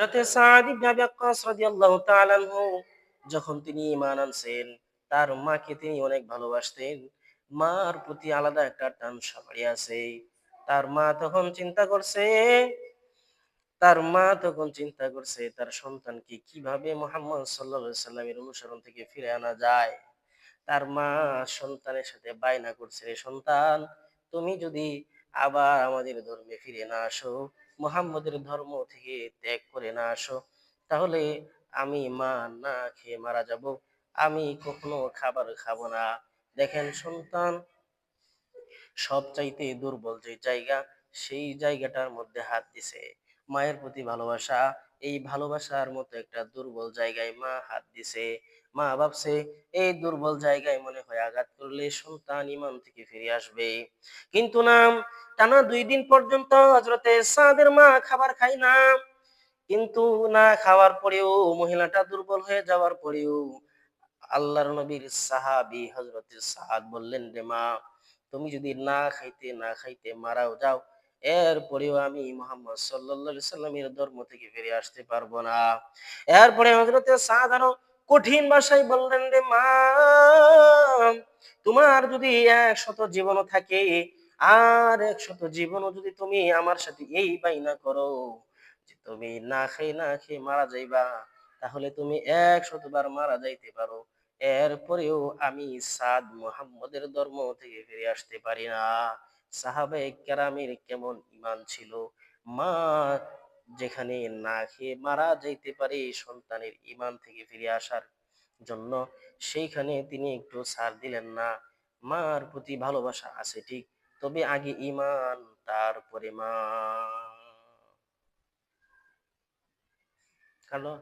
সাদ ইবনে আবি রাদিয়াল্লাহু তাআলা যখন তিনি ঈমান আনছেন, তার মাকে তিনি অনেক ভালোবাসতেন। মার প্রতি আলাদা একটা টান সবারই আছে। তার মা তখন চিন্তা করছে, তার মা তখন চিন্তা করছে, তার সন্তানকে কীভাবে মোহাম্মদ আলাইহি সাল্লামের অনুসরণ থেকে ফিরে আনা যায়? তার মা সন্তানের সাথে বায়না করছে, রে সন্তান, তুমি যদি আবার আমাদের ধর্মে ফিরে না আসো মোহাম্মদের ধর্ম থেকে ত্যাগ করে না আসো, তাহলে আমি মা না খেয়ে মারা যাব। আমি কখনো খাবার খাব না। দেখেন সন্তান সবচাইতে দুর্বল যে জায়গা, সেই জায়গাটার মধ্যে হাত দিছে। মায়ের প্রতি ভালোবাসা। এই ভালোবাসার মতো একটা দুর্বল জায়গায় মা হাত দিছে। মা ভাবছে, এই দুর্বল জায়গায় মনে হয় আঘাত করলে সন্তান ইমান থেকে ফিরে আসবে। কিন্তু না, টানা দুই দিন পর্যন্ত হজরতে সাদের মা খাবার খায় না। কিন্তু না খাওয়ার পরেও মহিলাটা দুর্বল হয়ে যাওয়ার পরেও আল্লাহর নবীর সাহাবী হজরতে সাদ বললেন, রে মা, তুমি যদি না খাইতে না খাইতে মারাও যাও এরপরেও আমি মোহাম্মদ সাল্লাল্লাহু সাল্লামের ধর্ম থেকে ফিরে আসতে পারব না। এরপরে হজরতে আরও কঠিন ভাষায় বললেন, রে মা, তোমার যদি একশত জীবনও থাকে আর একশত জীবনও যদি তুমি আমার সাথে এই বাইনা করো, যে তুমি না খেয়ে না খেয়ে মারা যাইবা, তাহলে তুমি একশতবার মারা যাইতে পারো। এরপরেও আমি সাদ মুহাম্মদের ধর্ম থেকে ফিরে আসতে পারি না। সাহাবে কেরামের কেমন ইমান ছিল? মা যেখানে না খেয়ে মারা যেতে পারে সন্তানের ইমান থেকে ফিরে আসার জন্য, সেইখানে তিনি একটু ছাড় দিলেন না। মার প্রতি ভালোবাসা আছে ঠিক, তবে আগে ইমান তারপরে মা। কালো